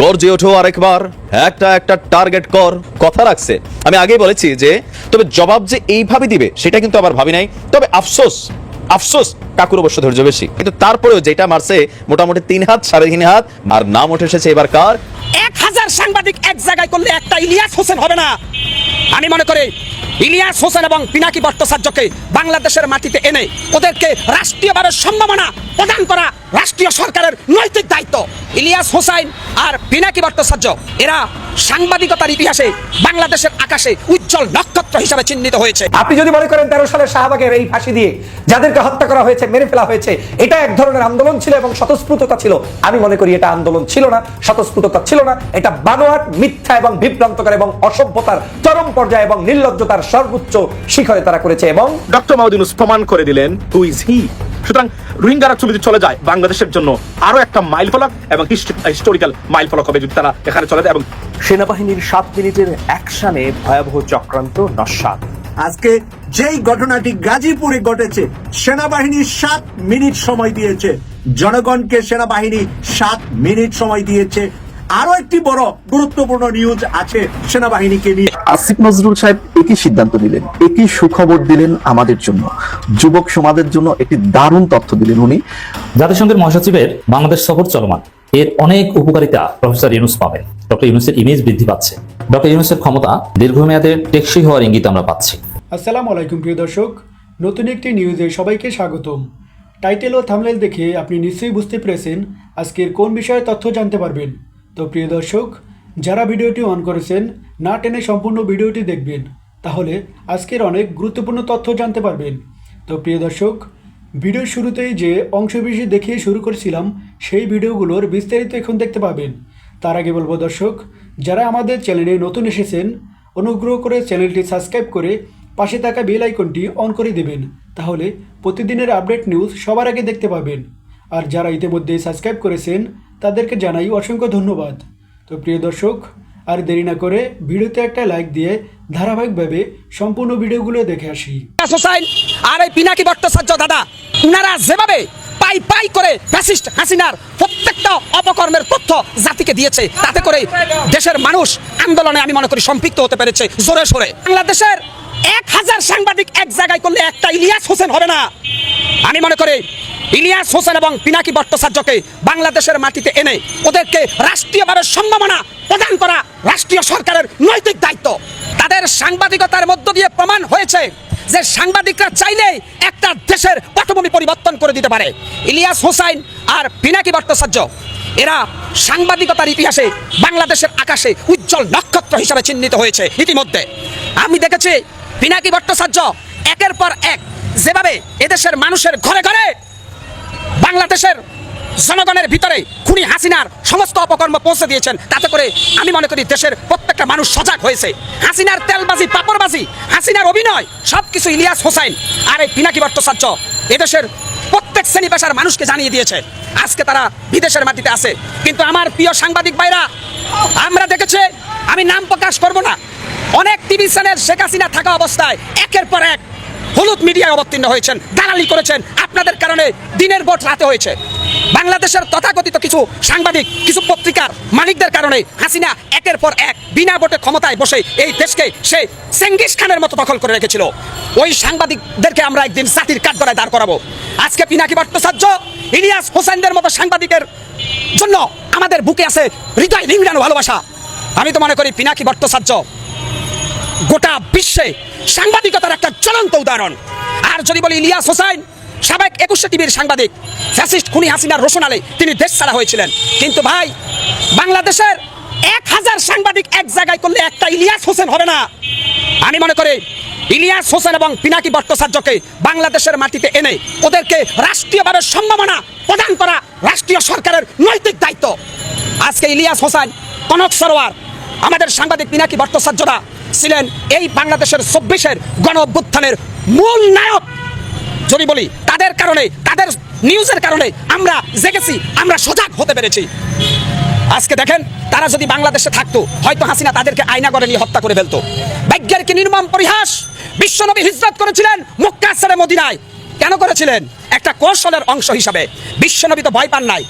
গর্জে ওঠো আরেকবার। একটা একটা টার্গেট কর। কথা রাখছে। আমি আগেই বলেছি যে, তবে জবাব যে এইভাবে দিবে, সেটা কিন্তু আবার ভাবি নাই। তবে আফসোস আফসোস কাকুর অবশ্য ধৈর্য বেশি। কিন্তু তারপরেও যেটা মারছে, মোটামুটি তিন হাত, সাড়ে তিন হাত, আর নাম উঠে এসেছে এবার কার? এক হাজার সাংবাদিক এক জায়গায় করলে একটা ইলিয়াস হোসেন হবে না। আমি মনে করি, ইলিয়াস হোসেন এবং পিনাকি ভট্টাচার্যকে বাংলাদেশের মাটিতে এনে ওদেরকে রাষ্ট্রীয়ভাবে সম্ভাবনা প্রদান করা রাষ্ট্রীয় সরকারের নৈতিক দায়িত্ব। ইলিয়াস হোসাইন আর পিনাকি ভট্টাচার্য এরা সাংবাদিকতার ইতিহাসে বাংলাদেশের আকাশে উজ্জ্বল নক্ষত্র হিসাবে চিহ্নিত হয়েছে। আপনি যদি মনে করেন তেরো সালে শাহবাগের এই ফাঁসি দিয়ে যাদেরকে হত্যা করা হয়েছে মেরে ফেলা হয়েছে এটা এক ধরনের আন্দোলন ছিল এবং স্বতঃস্ফূর্ততা ছিল। আমি মনে করি এটা আন্দোলন ছিল না স্বতঃস্ফূর্ততা ছিল না। এটা বানোয়াট মিথ্যা এবং বিভ্রান্তকর এবং অসভ্যতার চরম পর্যায়ে এবং নির্লজ্জতার সর্বোচ্চ শিখরে তারা করেছে এবং ডক্টর মাহদিনুস প্রমাণ করে দিলেন হু ইজ হি সুতরাং রোহিঙ্গারা ছবিতে চলে যায় বাংলাদেশের জন্য। আরও একটা মাইল ফলক এবং হিস্টোরিক্যাল মাইল ফলক হবে যদি তারা এখানে চলে যায় এবং সেনাবাহিনীর সাত মিনিটের অ্যাকশনে ভয়াবহ চক্রান্ত, নস্বাত। আজকে যেই ঘটনাটি গাজীপুরে ঘটেছে, সেনাবাহিনী সাত মিনিট সময় দিয়েছে। জনগণকে সেনাবাহিনী সাত মিনিট সময় দিয়েছে। আরও একটি বড় গুরুত্বপূর্ণ নিউজ আছে সেনাবাহিনীকে নিয়ে। আসিফ নজরুল সাহেব একই সিদ্ধান্ত নিলেন একই সুখবর দিলেন আমাদের জন্য। যুবক সমাজের জন্য একটি দারুণ তথ্য দিলেন উনি। জাতিসংঘের মহাসচিবের বাংলাদেশ সফর চলমান। এর অনেক উপকারিতা প্রফেসর ইউনুস পাবেন। ডক্টর ইউনুসের ইমেজ বৃদ্ধি পাচ্ছে। ডক্টর ইউনুসের ক্ষমতা দীর্ঘমেয়াদে টেকসই হওয়ার ইঙ্গিত আমরা পাচ্ছি। আসসালামু আলাইকুম প্রিয় দর্শক। নতুন একটি নিউজে সবাইকে স্বাগতম। টাইটেল ও থামলেল দেখে আপনি নিশ্চয়ই বুঝতে পেরেছেন আজকের কোন বিষয়ে তথ্য জানতে পারবেন। তো প্রিয় দর্শক, যারা ভিডিওটি অন করেছেন, না টেনে সম্পূর্ণ ভিডিওটি দেখবেন। তাহলে আজকের অনেক গুরুত্বপূর্ণ তথ্য জানতে পারবেন। তো প্রিয় দর্শক, ভিডিওর শুরুতেই যে অংশবিশেষ দেখিয়ে শুরু করেছিলাম, সেই ভিডিওগুলোর বিস্তারিত এখন দেখতে পাবেন। তার আগে বলব দর্শক, যারা আমাদের চ্যানেলে নতুন এসেছেন, অনুগ্রহ করে চ্যানেলটি সাবস্ক্রাইব করে পাশে থাকা বেল আইকনটি অন করে দেবেন। তাহলে প্রতিদিনের আপডেট নিউজ সবার আগে দেখতে পাবেন। আর যারা ইতিমধ্যে সাবস্ক্রাইব করেছেন তাদেরকে জানাই অসংখ্য ধন্যবাদ। তো প্রিয় দর্শক, আর দেরি না করে ভিডিওতে একটা লাইক দিয়ে ধারাবাহিকভাবে সম্পূর্ণ ভিডিওগুলো দেখে আসি। আর এই পিনাকি ভট্টাচার্য দাদা, উনারা যেভাবে পাই পাই করে ফ্যাসিস্ট হাসিনার প্রত্যেকটা অপকর্মের তথ্য জাতিকে দিয়েছে, তাতে করে দেশের মানুষ আন্দোলনে আমি মনে করি সম্পৃক্ত হতে পেরেছে জোরে সোরে। বাংলাদেশের এক হাজার সাংবাদিক এক জায়গায় করলে একটা ইলিয়াস হোসেন হবে না। আমি মনে করি ইলিয়াস হোসেন এবং পিনাকি ভট্টাচার্যকে বাংলাদেশের মাটিতে এনে ওদেরকে রাষ্ট্রীয়ভাবে সম্ভাবনা প্রদান করা রাষ্ট্রীয় সরকারের নৈতিক দায়িত্ব। তাদের সাংবাদিকতার মধ্য দিয়ে প্রমাণ হয়েছে যে সাংবাদিকরা চাইলেই একটা দেশের পটভূমি পরিবর্তন করে দিতে পারে। ইলিয়াস হোসাইন আর পিনাকি ভট্টাচার্য, এরা সাংবাদিকতার ইতিহাসে বাংলাদেশের আকাশে উজ্জ্বল নক্ষত্র হিসাবে চিহ্নিত হয়েছে ইতিমধ্যে। আমি দেখেছি পিনাকি ভট্টাচার্য একের পর এক যেভাবে এদেশের মানুষের ঘরে ঘরে বাংলাদেশের জনগণের ভিতরে খুনি হাসিনার সমস্ত অপকর্ম পৌঁছে দিয়েছেন। তাতে করে আমি মনে করি দেশের প্রত্যেকটা মানুষ সজাগ হয়েছে। হাসিনার তেলবাজি, পাপড়বাজি, হাসিনার অভিনয় সব কিছু ইলিয়াস হোসাইন আর এই পিনাকি ভট্টাচার্য এদেশের প্রত্যেক শ্রেণি পেশার মানুষকে জানিয়ে দিয়েছে। আজকে তারা বিদেশের মাটিতে আছে। কিন্তু আমার প্রিয় সাংবাদিক ভাইরা, আমরা দেখেছি, আমি নাম প্রকাশ করব না। অনেক টিভি চ্যানেল শেখ হাসিনা থাকা অবস্থায় একের পর এক হলুদ মিডিয়ায় অবতীর্ণ হয়েছেন, দালালি করেছেন। আপনাদের কারণে দিনের ভোট রাতে হয়েছে। বাংলাদেশের তথাকথিত কিছু সাংবাদিক, কিছু পত্রিকার মালিকদের কারণে হাসিনা একের পর এক বিনা ভোটে ক্ষমতায় বসে এই দেশকে সে চেঙ্গিস খানের মতো দখল করে রেখেছিল। ওই সাংবাদিকদেরকে আমরা একদিন জাতির কাঠগড়ায় দাঁড় করাবো। আজকে পিনাকি ভট্টাচার্য, ইলিয়াস হোসেনদের মতো সাংবাদিকের জন্য আমাদের বুকে আছে হৃদয় রিংড়ানো ভালোবাসা। আমি তো মনে করি পিনাকি ভট্টাচার্য গোটা বিশ্বে সাংবাদিকতার একটা জ্বলন্ত উদাহরণ। আর যদি বলি ইলিয়াস হোসাইন, সাবেক একুশে টিভির সাংবাদিক, ফ্যাসিস্ট খুনি হাসিনার রোশনালে তিনি দেশ ছাড়া হয়েছিলেন। কিন্তু ভাই, বাংলাদেশের এক হাজার সাংবাদিক এক জায়গায় করলে একটা ইলিয়াস হোসেন হবে না। আমি মনে করি ইলিয়াস হোসেন এবং পিনাকি ভট্টাচার্যকে বাংলাদেশের মাটিতে এনে ওদেরকে রাষ্ট্রীয়ভাবে সম্ভাবনা প্রদান করা রাষ্ট্রীয় সরকারের নৈতিক দায়িত্ব। আজকে ইলিয়াস হোসেন, কনক সরোয়ার, আমাদের সাংবাদিক পিনাকি ভট্টাচার্যরা ছিলেন এই বাংলাদেশের চব্বিশের গণ অভ্যুত্থানের মূল নায়ক। যদি বলি, তাদের কারণে, তাদের নিউজের কারণে আমরা জেগেছি, আমরা সজাগ হতে পেরেছি। আজকে দেখেন, তারা যদি বাংলাদেশে থাকতো, হয়তো হাসিনা তাদেরকে আয়না করে নিয়ে হত্যা করে ফেলতো। ভাগ্যের কি নির্মম পরিহাস? বিশ্বনবী হিজরত করেছিলেন মক্কা ছেড়ে মদিনায়। কেন করেছিলেন? একটা কৌশলের অংশ হিসাবে। বিশ্বনবী তো ভয় পান নাই।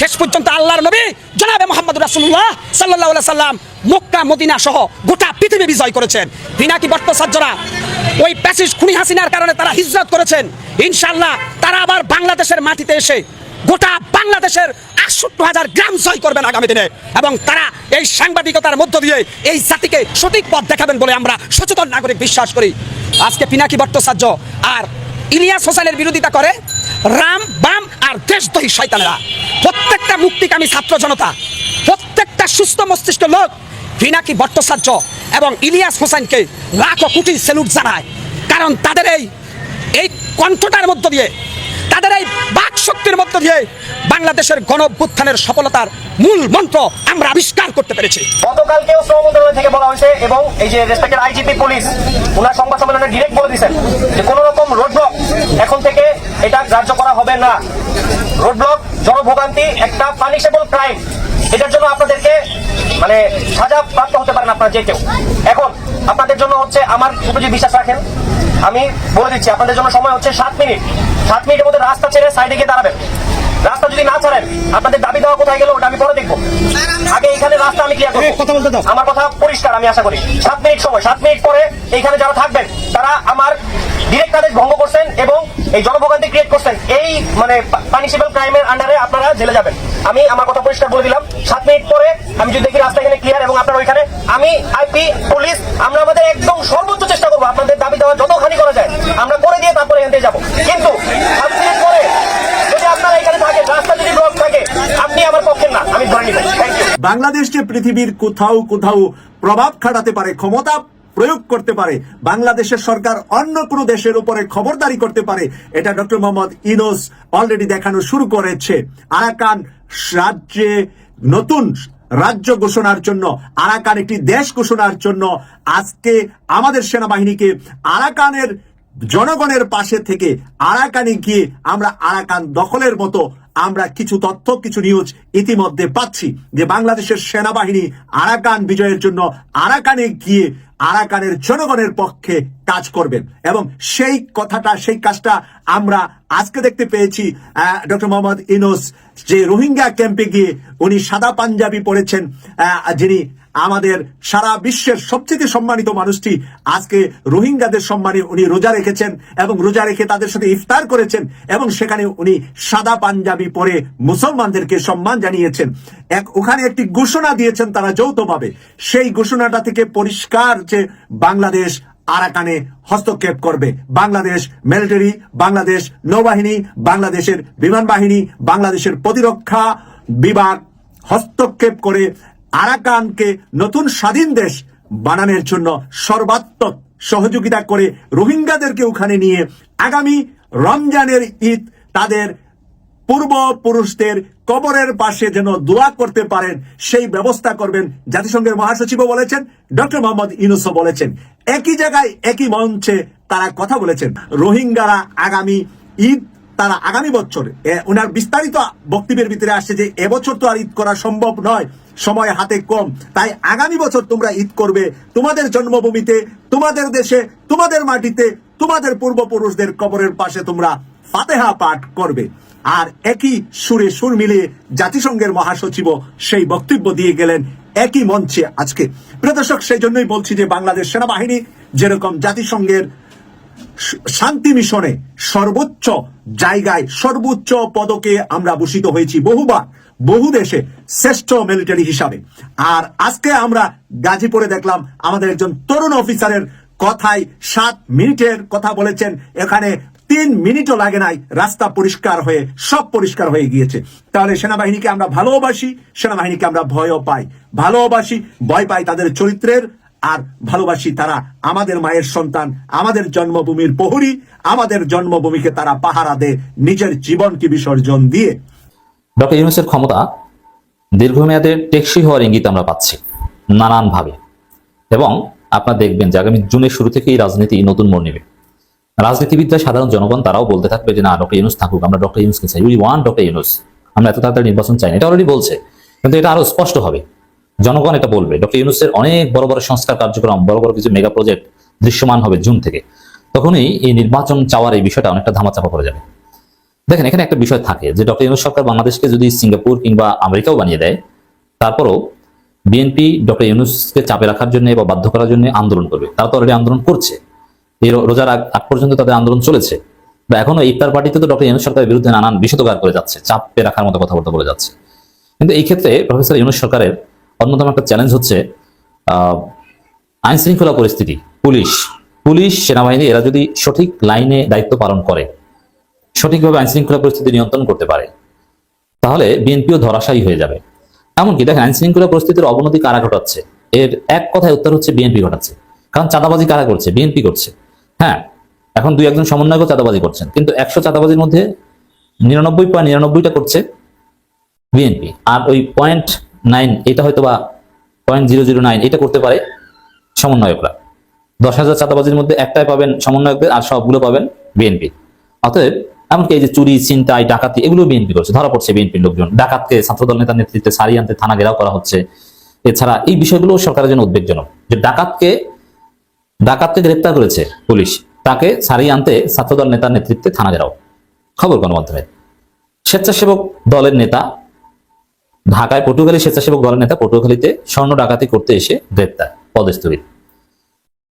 শেষ পর্যন্ত আল্লাহর নবী জনাবে মোহাম্মদ রাসুল্লাহ সাল্লাহ সাল্লাম মক্কা, মদিনা সহ গোটা পৃথিবী বিজয় করেছেন। পিনাকি ভট্টাচার্যরা ওই প্যাসিস খুনি হাসিনার কারণে তারা হিজরত করেছেন। ইনশাল্লাহ তারা আবার বাংলাদেশের মাটিতে এসে গোটা বাংলাদেশের আটষট্টি হাজার গ্রাম জয় করবেন আগামী দিনে। এবং তারা এই সাংবাদিকতার মধ্য দিয়ে এই জাতিকে সঠিক পথ দেখাবেন বলে আমরা সচেতন নাগরিক বিশ্বাস করি। আজকে পিনাকি ভট্টাচার্য আর ইলিয়াস হোসেনের বিরোধিতা করে রাম, বাম আর দেশদ্রোহী শয়তানেরা। প্রত্যেকটা মুক্তিকামী ছাত্র জনতা, প্রত্যেকটা সুস্থ মস্তিষ্ক লোক পিনাকি ভট্টাচার্য এবং ইলিয়াস হোসেনকে লাখ কোটি সেলুট জানায়। কারণ তাদের এই এই কণ্ঠটার মধ্য দিয়ে তাদের এই বাক শক্তির মধ্য দিয়ে বাংলাদেশের গণ অভ্যুত্থানের সফলতার মূল মন্ত্র আমরা আবিষ্কার করতে পেরেছি। গতকালকেও শ্রম মন্ত্রণালয় থেকে বলা হয়েছে এবং এই যে রেসপেক্টেড আইজিপি পুলিশ ওনার সংবাদ সম্মেলনে ডিরেক্ট বলে দিয়েছেন যে কোনো রকম রোড ব্লক এখন থেকে এটা গ্রাহ্য করা হবে না। রোড ব্লক জনভোগান্তি একটা পানিশেবল ক্রাইম এটার জন্য আপনাদেরকে মানে সাজা প্রাপ্ত হতে পারেন আপনারা যে কেউ। এখন আপনাদের জন্য হচ্ছে আমার উপর যদি বিশ্বাস রাখেন। আমি বলে দিচ্ছি আপনাদের জন্য সময় হচ্ছে সাত মিনিট। সাত মিনিটের মধ্যে রাস্তা ছেড়ে সাইডে গিয়ে দাঁড়াবেন। রাস্তা যদি না ছাড়েন আপনাদের দাবি দেওয়া কোথায় গেল ওটা আমি পরে দেখব। আগে এখানে রাস্তা আমি ক্লিয়ার করব। কথা বলতে দাও। আমার কথা পরিষ্কার আমি আশা করি। সাত মিনিট সময় সাত মিনিট পরে এইখানে যারা থাকবেন তারা আমার ডিরেক্ট আদেশ ভঙ্গ করছেন এবং এই জনভোগান্তি ক্রিয়েট করছেন। এই মানে পানিশেবল ক্রাইমের আন্ডারে আপনারা জেলে যাবেন। আমি আমার কথা পরিষ্কার বলে দিলাম। সাত মিনিট পরে আমি যদি দেখি রাস্তা এখানে ক্লিয়ার এবং আপনার ওইখানে আমি আইপি পুলিশ আমরা আমাদের একদম সর্বোচ্চ চেষ্টা করব আপনাদের দাবি দেওয়া যতখানি করা যায় আমরা করে দিয়ে তারপরে এখান থেকে যাব কিন্তু সাত মিনিট পরে যদি আপনারা এখানে থাকেন রাস্তা যদি ব্লক থাকে আপনি আমার পক্ষে না আমি ধরে নিব থ্যাংক ইউ বাংলাদেশ যে পৃথিবীর কোথাও কোথাও প্রভাব খাটাতে পারে, ক্ষমতা প্রয়োগ করতে পারে, বাংলাদেশের সরকার অন্য কোনো দেশের উপরে খবরদারি করতে পারে, এটা ডক্টর মোহাম্মদ ইনোস অলরেডি দেখানো শুরু করেছে। আরাকান রাজ্যে নতুন রাজ্য ঘোষণার জন্য, আরাকান একটি দেশ ঘোষণার জন্য আজকে আমাদের সেনাবাহিনীকে আরাকানের জনগণের পাশে থেকে আরাকানে গিয়ে আমরা আরাকান দখলের মতো আমরা কিছু তথ্য, কিছু নিউজ ইতিমধ্যে পাচ্ছি যে বাংলাদেশের সেনাবাহিনী আরাকান বিজয়ের জন্য আরাকানে গিয়ে আরাকানের জনগণের পক্ষে কাজ করবেন এবং সেই কথাটা, সেই কাজটা আমরা আজকে দেখতে পেয়েছি ডক্টর মোহাম্মদ ইনোস যে রোহিঙ্গা ক্যাম্পে গিয়ে উনি সাদা পাঞ্জাবি পড়েছেন যিনি আমাদের সারা বিশ্বের সবচেয়ে সম্মানিত মানুষটি আজকে রোহিঙ্গাদের সম্মানে উনি রোজা রেখেছেন এবং রোজা রেখে তাদের সাথে ইফতার করেছেন এবং সেখানে উনি সাদা পাঞ্জাবি পরে মুসলমানদেরকে সম্মান জানিয়েছেন। এক ওখানে একটি ঘোষণা দিয়েছেন তারা যৌথভাবে। সেই ঘোষণাটা থেকে পরিষ্কার যে বাংলাদেশ আরাকানে হস্তক্ষেপ করবে। বাংলাদেশ মিলিটারি, বাংলাদেশ নৌবাহিনী, বাংলাদেশের বিমান বাহিনী, বাংলাদেশের প্রতিরক্ষা বিভাগ হস্তক্ষেপ করে আরাকানকে নতুন স্বাধীন দেশ বানানোর জন্য সর্বাত্মক সহযোগিতা করে রোহিঙ্গাদেরকে ওখানে নিয়ে আগামী রমজানের ঈদ তাদের পূর্বপুরুষদের কবরের পাশে যেন দোয়া করতে পারেন, সেই ব্যবস্থা করবেন। জাতিসংঘের মহাসচিবও বলেছেন, ডক্টর মোহাম্মদ ইউনুসও বলেছেন। একই জায়গায়, একই মঞ্চে তারা কথা বলেছেন। রোহিঙ্গারা আগামী ঈদ তারা আগামী বছর ওনার বিস্তারিত বক্তব্যের ভিতরে আসছে যে এবছর তো আর ঈদ করা সম্ভব নয়, সময় হাতে কম। তাই আগামী বছর তোমরা ঈদ করবে, তোমাদের জন্মভূমিতে, তোমাদের দেশে, তোমাদের মাটিতে, তোমাদের পূর্বপুরুষদের কবরের পাশে তোমরা ফাতেহা পাঠ করবে। আর একই সুরে সুর মিলিয়ে জাতিসংঘের মহাসচিব সেই বক্তব্য দিয়ে গেলেন একই মঞ্চে আজকে। প্রিয় দর্শক, সেই জন্যই বলছি যে বাংলাদেশ সেনাবাহিনী যেরকম জাতিসংঘের শান্তি মিশনে সর্বোচ্চ জায়গায় সর্বোচ্চ পদকে আমরা ভূষিত হয়েছি বহুবার, বহু দেশে শ্রেষ্ঠ মিলিটারি হিসাবে। আর আজকে আমরা গাজীপুরে দেখলাম আমাদের একজন তরুণ অফিসারের কথায় সাত মিনিটের কথা বলেছেন। এখানে তিন মিনিটও লাগে নাই, রাস্তা পরিষ্কার হয়ে, সব পরিষ্কার হয়ে গিয়েছে। তাহলে সেনাবাহিনীকে আমরা ভালোবাসি, সেনাবাহিনীকে আমরা ভয়ও পাই। ভালোবাসি, ভয় পাই তাদের চরিত্রের। আর ভালোবাসি তারা আমাদের মায়ের সন্তান, আমাদের জন্মভূমির প্রহরী, আমাদের জন্মভূমিকে তারা পাহারা দেয়, নিজের জীবনকে বিসর্জন দিয়ে। ডক্টর ইউনুসের ক্ষমতা দীর্ঘমেয়াদের টেকসই হওয়ার ইঙ্গিত আমরা পাচ্ছি, নানানভাবে। এবং আপনারা দেখবেন যে আগামী জুনের শুরু থেকেই রাজনীতি নতুন মোড় নেবে। রাজনীতিবিদরা, সাধারণ জনগণ, তারাও বলতে থাকবে যে, না, ডক্টর ইউনুস থাকুক, আমরা ডক্টর ইউনুসকে চাই। We want doctor Yunus. আমরা এত তাড়াতাড়ি নির্বাচন চাই না। এটা অলরেডি বলছে। কিন্তু এটা আরও স্পষ্ট হবে। জনগণ এটা বলবে। ডক্টর ইউনুসের অনেক বড় বড় সংস্কার কার্যক্রম, বড় বড় কিছু মেগা প্রজেক্ট দৃশ্যমান হবে জুন থেকে। তখনই এই নির্বাচন চাওয়ার এই বিষয়টা অনেকটা ধামাচাপা পড়ে যাবে। দেখেন, এখানে একটা বিষয় থাকে যে ডক্টর ইউনুস সরকার বাংলাদেশকে যদি সিঙ্গাপুর কিংবা আমেরিকাও বানিয়ে দেয়, তারপরও বিএনপি ডক্টর ইউনুসকে চাপে রাখার জন্য বা বাধ্য করার জন্য আন্দোলন করবে। তারা তো অলরেডি আন্দোলন করছে। এই রোজার আগ আগ পর্যন্ত তাদের আন্দোলন চলেছে। বা এখনও ইফতার পার্টিতে তো ডক্টর ইউনুস সরকারের বিরুদ্ধে নানান বিষোদগার করে যাচ্ছে, চাপে রাখার মতো কথাবার্তা বলে যাচ্ছে। কিন্তু এই ক্ষেত্রে প্রফেসর ইউনুস সরকারের অন্যতম একটা চ্যালেঞ্জ হচ্ছে আহ, আইন শৃঙ্খলা পরিস্থিতি পুলিশ। পুলিশ সেনাবাহিনী এরা যদি সঠিক লাইনে দায়িত্ব পালন করে সঠিকভাবে আইন শৃঙ্খলা পরিস্থিতি নিয়ন্ত্রণ করতে পারে তাহলে বিএনপিও ধরাশায়ী হয়ে যাবে। এমনকি দেখেন আইন শৃঙ্খলা পরিস্থিতির অবনতি কারা ঘটাচ্ছে? এর এক কথায় উত্তর হচ্ছে বিএনপি ঘটাচ্ছে। কারণ চাঁদাবাজি কারা করছে? বিএনপি করছে। হ্যাঁ এখন দুই একজন সমন্বয়কও চাঁদাবাজি করছেন কিন্তু একশো চাঁদাবাজির মধ্যে নিরানব্বই পয়েন্ট নিরানব্বইটা করছে বিএনপি। আর ওই পয়েন্ট নাইন, এটা হয়তো বা পয়েন্ট এটা করতে পারে সমন্বয়করা। দশ হাজার চাঁদাবাজির মধ্যে একটাই পাবেন সমন্বয়কদের আর সবগুলো পাবেন বিএনপি অতএব, এমনকি এই যে চুরি, ছিনতাই, ডাকাতি, এগুলো বিএনপি করছে, ধরা পড়ছে বিএনপির লোকজন। ডাকাতকে ছাত্রদল নেতার নেতৃত্বে সারিয়ে আনতে থানা ঘেরাও করা হচ্ছে। এছাড়া এই বিষয়গুলো সরকারের জন্য উদ্বেগজনক, যে ডাকাতকে ডাকাতকে গ্রেপ্তার করেছে পুলিশ, তাকে সারিয়ে আনতে ছাত্রদল নেতার নেতৃত্বে থানা ঘেরাও। খবর গণমাধ্যমে। স্বেচ্ছাসেবক দলের নেতা ঢাকায় পটুয়াখালী স্বেচ্ছাসেবক দলের নেতা পটুয়াখালীতে স্বর্ণ ডাকাতি করতে এসে গ্রেপ্তার পদস্থিত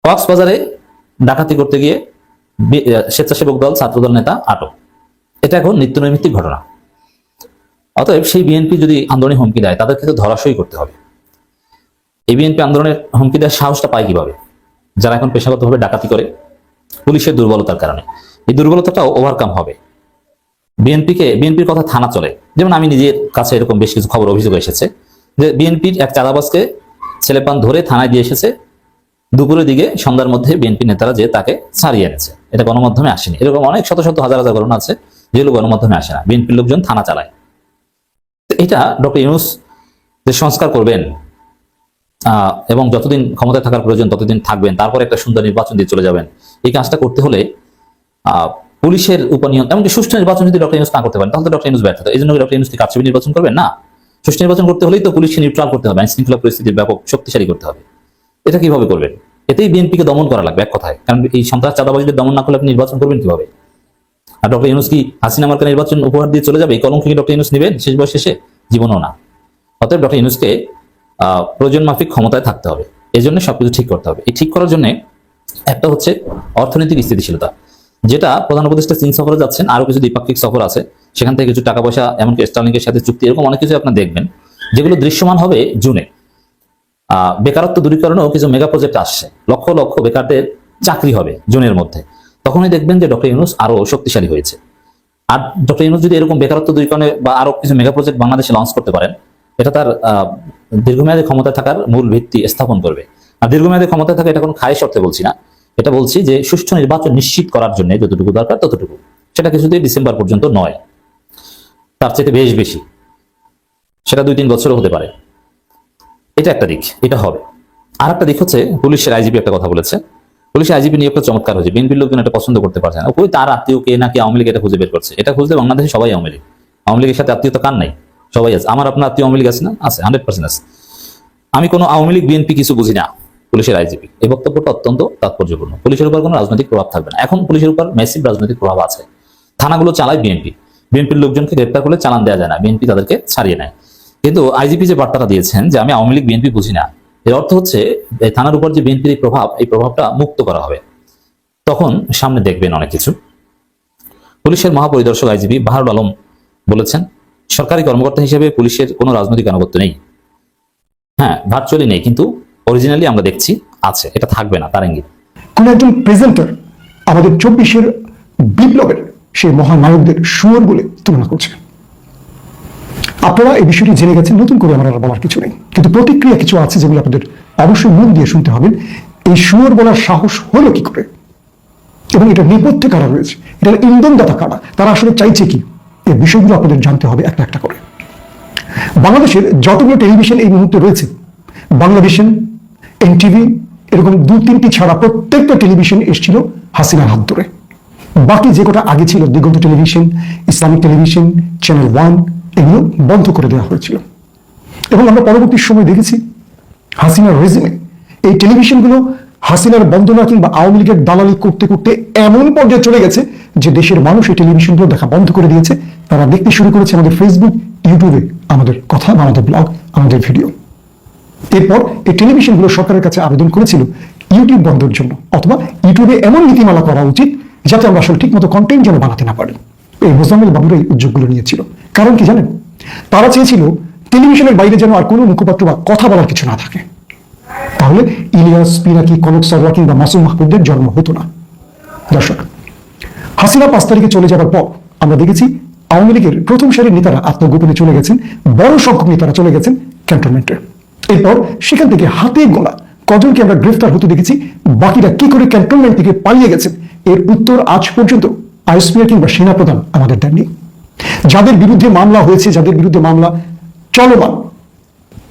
কক্সবাজারে ডাকাতি করতে গিয়ে স্বেচ্ছাসেবক দল ছাত্রদল নেতা আটক। এটা এখন নিত্য নৈমিত্তিক ঘটনা। অতএব সেই বিএনপি যদি আন্দোলনে হুমকি দেয় তাদেরকে তো ধরাশয়ী করতে হবে। এই বিএনপি আন্দোলনের হুমকি দেওয়ার সাহসটা পায় কীভাবে? যারা এখন পেশাগতভাবে ডাকাতি করে, পুলিশের দুর্বলতার কারণে। এই দুর্বলতাটাও ওভারকাম হবে। বিএনপিকে, বিএনপির কথা থানা চলে। যেমন আমি নিজের কাছে এরকম বেশ কিছু খবর, অভিযোগ এসেছে যে বিএনপির এক চাঁদাবাজকে ছেলেপান ধরে থানায় দিয়ে এসেছে। দুপুরের দিকে, সন্ধ্যার মধ্যে বিএনপি নেতারা যে তাকে ছাড়িয়ে এনেছে। এটা গণমাধ্যমে আসেনি। এরকম অনেক শত শত হাজার হাজার ঘটনা আছে, যেগুলো গণমাধ্যমে আসে না। বিএনপির লোকজন থানা চালায়। এটা ডক্টর ইউনুস যে সংস্কার করবেন এবং যতদিন ক্ষমতায় থাকার প্রয়োজন ততদিন থাকবেন, তারপর একটা সুন্দর নির্বাচন দিয়ে চলে যাবেন। এই কাজটা করতে হলে পুলিশের উপর নিয়ন্ত্রণ, এমনকি সুষ্ঠু নির্বাচন যদি ডক্টর ইউনুস না করতে পারেন, তাহলে ডক্টর ইউনুস ব্যর্থ। এই জন্য ডক্টর ইউনুস কি কারচুপি নির্বাচন করবেন? না। সুষ্ঠু নির্বাচন করতে হলেই তো পুলিশকে নিউট্রাল করতে হবে আইন শৃঙ্খলা পরিস্থিতির ব্যাপক শক্তিশালী করতে হবে। এটা কীভাবে করবেন? এতেই বিএনপিকে দমন করা লাগবে এক কথায়। কারণ এই সন্ত্রাস চাঁদাবাজিদের দমন না করলে আপনি নির্বাচন করবেন কীভাবে? আর ডক্টর ইউনুস কি হাসিনা মার্কা নির্বাচন উপহার দিয়ে চলে যাবে? এই কলঙ্ক ডক্টর ইউনুস নেবেন? শেষ বয়স শেষে জীবনও না। অতএব ডক্টর ইউনুসকে প্রয়োজন মাফিক ক্ষমতায় থাকতে হবে। এই জন্য সবকিছু ঠিক করতে হবে। এই ঠিক করার জন্য একটা হচ্ছে অর্থনৈতিক স্থিতিশীলতা। যেটা প্রধান উপদেষ্টা চীন সফরে যাচ্ছেন আরও কিছু দ্বিপাক্ষিক সফর আছে। সেখান থেকে কিছু টাকা পয়সা এমনকি স্টার্লিংকের সাথে চুক্তি, এরকম অনেক কিছু আপনার দেখবেন। যেগুলো দৃশ্যমান হবে জুনে। বেকারত্ব দূরীকরণেও কিছু মেগা প্রজেক্ট আসছে। লক্ষ লক্ষ বেকারদের চাকরি হবে জুনের মধ্যে। তখনই দেখবেন যে ডক্টর ইউনুস আরও শক্তিশালী হয়েছে। আর ডক্টর ইউনুস যদি এরকম বেকারত্ব দূরীকরণে বা আরও কিছু মেগা প্রজেক্ট বাংলাদেশে লঞ্চ করতে পারেন, এটা তার দীর্ঘমেয়াদী ক্ষমতা থাকার মূল ভিত্তি স্থাপন করবে। আর দীর্ঘমেয়াদী ক্ষমতা থাকা এটা কোনো খায় শর্তে বলছি না। এটা বলছি যে সুষ্ঠু নির্বাচন নিশ্চিত করার জন্য যতটুকু দরকার ততটুকু। সেটা কিছুতেই ডিসেম্বর পর্যন্ত নয়। তার চেয়ে বেশ বেশি। সেটা দুই তিন বছরও হতে পারে। এটা একটা দিক। এটা হবে। আর একটা দিক হচ্ছে পুলিশের আইজিপি একটা কথা বলেছে। পুলিশের আইজিপি নিয়োগটা চমৎকার হয়েছে। বিএনপির লোকজন এটা পছন্দ করতে পারছে না। ওই তার আত্মীয় কে নাকি আওয়ামী লীগ এটা খুঁজে বের করছে। এটা খুঁজতে বাংলাদেশে সবাই আওয়ামী লীগ। আওয়ামী লীগের সাথে আত্মীয়তা কার নাই? সবাই আছে। আমার আপনার আত্মীয় আওয়ামী লীগ আছে না? আছে। হান্ড্রেড পার্সেন্ট আছে। আমি কোনো আওয়ামী লীগ, বিএনপি কিছু বুঝি না। পুলিশের আইজিপি এই বক্তব্যটা অত্যন্ত তাৎপর্যপূর্ণ। পুলিশের উপর কোনো রাজনৈতিক প্রভাব থাকবে না। এখন পুলিশের উপর মেসিভ রাজনৈতিক প্রভাব আছে। থানাগুলো চালায় বিএনপি বিএনপির লোকজনকে গ্রেপ্তার করলে চালান দেওয়া যায় না। বিএনপি তাদেরকে ছাড়িয়ে নেয়। কিন্তু আইজিপি যে বার্তাটা দিয়েছেন যে আমি আওয়ামী লীগ বিএনপি বুঝি না, এর অর্থ হচ্ছে থানার উপর যে বিএনপির এই প্রভাব, এই প্রভাবটা মুক্ত করা হবে। তখন সামনে দেখবেন অনেক কিছু। পুলিশের মহাপরিদর্শক আইজিপি বাহারুল আলম বলেছেন, সরকারি কর্মকর্তা হিসেবে পুলিশের কোনো রাজনৈতিক আনুগত্য নেই। হ্যাঁ ভার্চুয়ালি নেই, কিন্তু অরিজিনালি আমরা দেখছি আছে, এটা থাকবে না, তার ইঙ্গিত। কোন একজন প্রেজেন্টার আমাদের চব্বিশের বিপ্লবের সেই মহানায়কদের সুর বলে তুলনা করছে। আপনারা এই বিষয়টি জেনে গেছেন, নতুন করে আমার বলার কিছু নেই। কিন্তু প্রতিক্রিয়া কিছু আছে যেগুলো আপনাদের অবশ্যই মন দিয়ে শুনতে হবে। এই সুর বলার সাহস হলো কি করে? এবং এটা নেপথ্যে কারা রয়েছে? এটার ইন্ধনদাতা কারা? তারা আসলে চাইছে কি? এই বিষয়গুলো আপনাদের জানতে হবে একটা একটা করে। বাংলাদেশের যতগুলো টেলিভিশন এই মুহূর্তে রয়েছে বাংলাদেশন এনটিভি, এরকম দু, তিনটি ছাড়া প্রত্যেকটা টেলিভিশন এসেছিল হাসিনার হাত ধরে। বাকি যে কটা আগে ছিল, Diganta television, Islamic television channel one এগুলো বন্ধ করে দেওয়া হয়েছিল। এবং আমরা পরবর্তী সময় দেখেছি হাসিনার রেজিমে এই টেলিভিশনগুলো হাসিনার বন্দনা কিংবা আওয়ামী লীগের দালালি করতে করতে এমন পর্যায়ে চলে গেছে যে দেশের মানুষ এই টেলিভিশনগুলো দেখা বন্ধ করে দিয়েছে। তারা দেখতে শুরু করেছে আমাদের ফেসবুক ইউটিউবে আমাদের কথা, আমাদের ব্লগ আমাদের ভিডিও এরপর এই টেলিভিশনগুলো সরকারের কাছে আবেদন করেছিল ইউটিউব বন্ধের জন্য, অথবা ইউটিউবে এমন নীতিমালা করা উচিত যাতে আমরা আসলে ঠিকমতো কন্টেন্ট যেন বানাতে না পারি। এই মোজাম্মেল বাবুরা এই উদ্যোগগুলো নিয়েছিল। কারণ কি জানেন? তারা চেয়েছিল টেলিভিশনের বাইরে যেন আর কোনো মুখপাত্র বা কথা বলার কিছু না থাকে। তাহলে ইলিয়াস, পিনাকি, কনক সারওয়া কিংবা মাসুম মাহমুদের জন্ম হতো না। দর্শক, হাসিনা পাঁচ তারিখে চলে যাওয়ার পর আমরা দেখেছি আওয়ামী লীগের প্রথম সারির নেতারা আত্মগোপনে চলে গেছেন, বড় সংখ্যক নেতারা চলে গেছেন ক্যান্টনমেন্টে। এরপর সেখান থেকে হাতে গোলা কজনকে আমরা গ্রেফতার হতে দেখেছি। বাকিরা কি করে ক্যান্টনমেন্ট থেকে পালিয়ে গেছেন এর উত্তর আজ পর্যন্ত আইএসপিআর কিংবা সেনাপ্রধান আমাদের দেননি। যাদের বিরুদ্ধে মামলা হয়েছে, যাদের বিরুদ্ধে মামলা চলমান,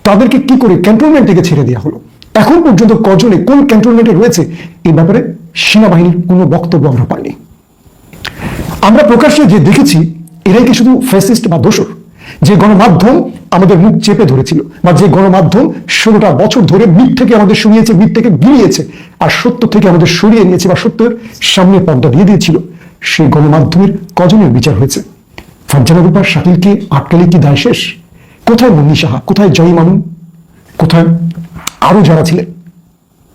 তাদেরকে কি করে ক্যান্টনমেন্ট থেকে ছেড়ে দেওয়া হলো? এখন পর্যন্ত কজনে কোন ক্যান্টনমেন্টে রয়েছে? এই ব্যাপারে সেনাবাহিনীর কোনো বক্তব্য আমরা পাইনি। আমরা প্রকাশ্যে যে দেখেছি, এরাই কি শুধু ফ্যাসিস্ট বা দোষর? যে গণমাধ্যম আমাদের মুখ চেপে ধরেছিল বা যে গণমাধ্যম ষোলোটা বছর ধরে মিথ থেকে আমাদের শুনিয়েছে, মিথ থেকে গিলিয়েছে আর সত্য থেকে আমাদের সরিয়ে নিয়েছে বা সত্যের সামনে পর্দা দিয়ে দিয়েছিল, সেই গণমাধ্যমের কজনের বিচার হয়েছে? ফারজানা রূপার শাকিলকে আটকালে কি দায় শেষ? কোথায় মুন্নি সাহা? কোথায় জয়ী মানু? কোথায় আরও যারা ছিলেন?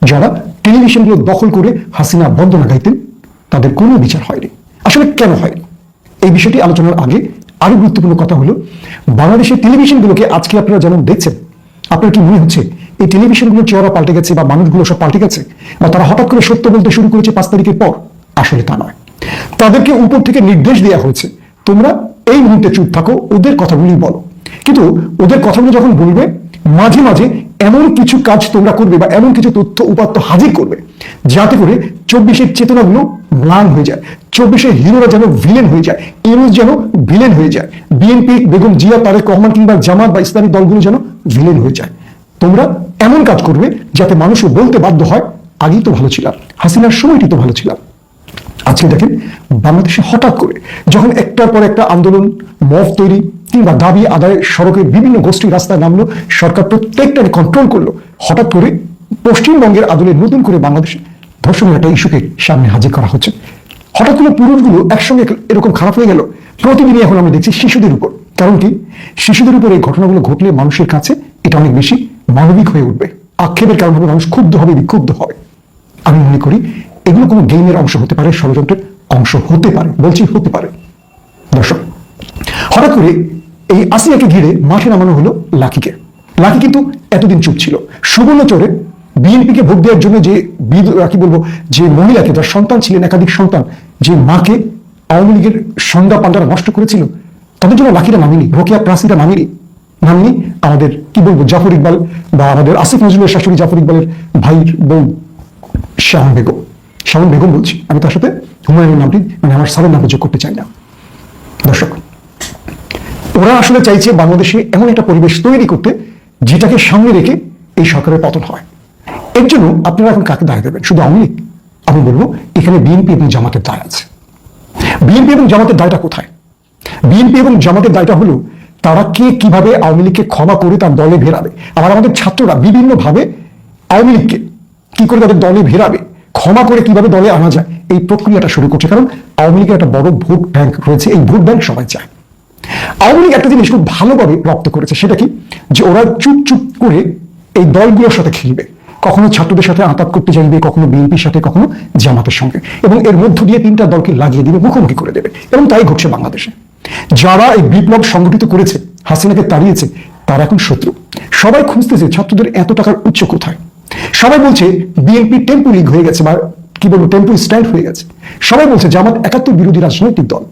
যারা টেলিভিশনগুলো দখল করে হাসিনা বন্দনা গাইতেন, তাদের কোনো বিচার হয়নি। আসলে কেন হয়নি? এই বিষয়টি আলোচনার আগে আরও গুরুত্বপূর্ণ কথা হলো, বাংলাদেশের টেলিভিশনগুলোকে আজকে আপনারা যেমন দেখছেন, আপনার কি মনে হচ্ছে এই টেলিভিশনগুলো চেহারা পাল্টে গেছে বা মানুষগুলো সব পাল্টে গেছে? বা তারা হঠাৎ করে সত্য বলতে শুরু করেছে পাঁচ তারিখের পর? আসলে তা নয়। তাদেরকে উপর থেকে নির্দেশ দেওয়া হয়েছে, তোমরা এই মুহূর্তে চুপ থাকো, ওদের কথাগুলি বলো। কিন্তু ওদের কথাগুলো যখন বলবে, মাঝে মাঝে এমন কিছু কাজ তোমরা করবে বা এমন কিছু তথ্য উপাত্ত হাজির করবে, যাতে করে চব্বিশের চেতনাগুলো ম্লান হয়ে যায়, চব্বিশের হিরোরা যেন ভিলেন হয়ে যায়, ইউনুস যেন ভিলেন হয়ে যায়, বিএনপি, বেগম জিয়া, তারেক রহমান কিংবা জামাত বা ইসলামী দলগুলো যেন ভিলেন হয়ে যায়। তোমরা এমন কাজ করবে যাতে মানুষও বলতে বাধ্য হয়, আগেই তো ভালো ছিলাম, হাসিনার সময়টি তো ভালো ছিলাম। আজকে দেখেন, বাংলাদেশে হঠাৎ করে যখন একটার পর একটা আন্দোলন, মফ তৈরি কিংবা দাবি আদায় সড়কে বিভিন্ন গোষ্ঠী রাস্তায় নামলো, সরকার প্রত্যেকটা কন্ট্রোল করল, হঠাৎ করে পশ্চিমবঙ্গের আদলে নতুন করে বাংলাদেশে ধর্ষণের একটা ইস্যুকে সামনে হাজির করা হচ্ছে। হঠাৎ করে পুরুষগুলো একসঙ্গে এরকম খারাপ হয়ে গেল। প্রতিদিনই এখন আমরা দেখছি শিশুদের উপর। কারণ কি? শিশুদের উপর এই ঘটনাগুলো ঘটলে মানুষের কাছে এটা অনেক বেশি মানবিক হয়ে উঠবে। আক্ষেপের কারণ হবে মানুষ ক্ষুব্ধ হবে, বিক্ষুব্ধ হবে আমি মনে করি এগুলো কোনো গেমের অংশ হতে পারে, ষড়যন্ত্রের অংশ হতে পারে, বলছি হতে পারে। দর্শক, হঠাৎ করে এই আসিয়াকে ঘিরে মাঠে নামানো হলো লাকিকে। লাকি কিন্তু এতদিন চুপ ছিল। সুবর্ণ সুবর্ণচরে বিএনপিকে ভোট দেওয়ার জন্য যে কি বলব, যে মহিলাকে, যার সন্তান ছিলেন, একাধিক সন্তান, যে মাকে আওয়ামী লীগের সন্ধ্যা পান্ডারা নষ্ট করেছিল, তাদের জন্য লাকিরা নামিনি, রোকেয়া প্রাসিরা নামিনি নামিনি আমাদের, কি বলব, জাফর ইকবাল বা আমাদের আসিফ নজরুলের শাশুড়ি জাফর ইকবালের ভাইয়ের বউ শাহন বেগম। শাহন বেগম বলছি, আমি তার সাথে হুমায়ুনের নামটি মানে আমার সালের নাম যোগ করতে চাই না। দর্শক, ওরা আসলে চাইছে বাংলাদেশে এমন একটা পরিবেশ তৈরি করতে, যেটাকে সামনে রেখে এই সরকারের পতন হয়। এর জন্য আপনারা এখন কাকে দায় দেবেন শুধু আওয়ামী লীগ। আমি বলব, এখানে বিএনপি এবং জামাতের দায় আছে। বিএনপি এবং জামাতের দায়টা কোথায়? বিএনপি এবং জামাতের দায়টা হলো, তারা কে কীভাবে আওয়ামী লীগকে ক্ষমা করে তার দলে ভেরাবে? আবার আমাদের ছাত্ররা বিভিন্নভাবে আওয়ামী লীগকে কি করে তাদের দলে ভেরাবে? ক্ষমা করে কীভাবে দলে আনা যায়? এই প্রক্রিয়াটা শুরু করছে। কারণ আওয়ামী লীগের একটা বড় ভোট ব্যাংক রয়েছে, এই ভোট ব্যাংক সবাই চায়। আওয়ামী লীগ একটা জিনিস খুব ভালোভাবে রপ্ত করেছে, সেটা কি? যে ওরা চুপ চুপ করে এই দলগুলোর সাথে খেলবে। কখনো ছাত্রদের সাথে আঁতাত করতে চাইবে, কখনো বিএনপির সাথে, কখনো জামাতের সঙ্গে। এবং এর মধ্য দিয়ে তিনটা দলকে লাগিয়ে দিবে, মুখোমুখি করে দেবে। এবং তাই ঘটছে বাংলাদেশে। যারা এই বিপ্লব সংগঠিত করেছে, হাসিনাকে তাড়িয়েছে, তারা এখন শত্রু। সবাই খুঁজতেছে ছাত্রদের এত টাকার উচ্চ কোথায়। সবাই বলছে বিএনপি টেম্পো লিগ হয়ে গেছে বা কি বলব, টেম্পো স্ট্যান্ড হয়ে গেছে। সবাই বলছে জামাত একাত্তর বিরোধী রাজনৈতিক দল।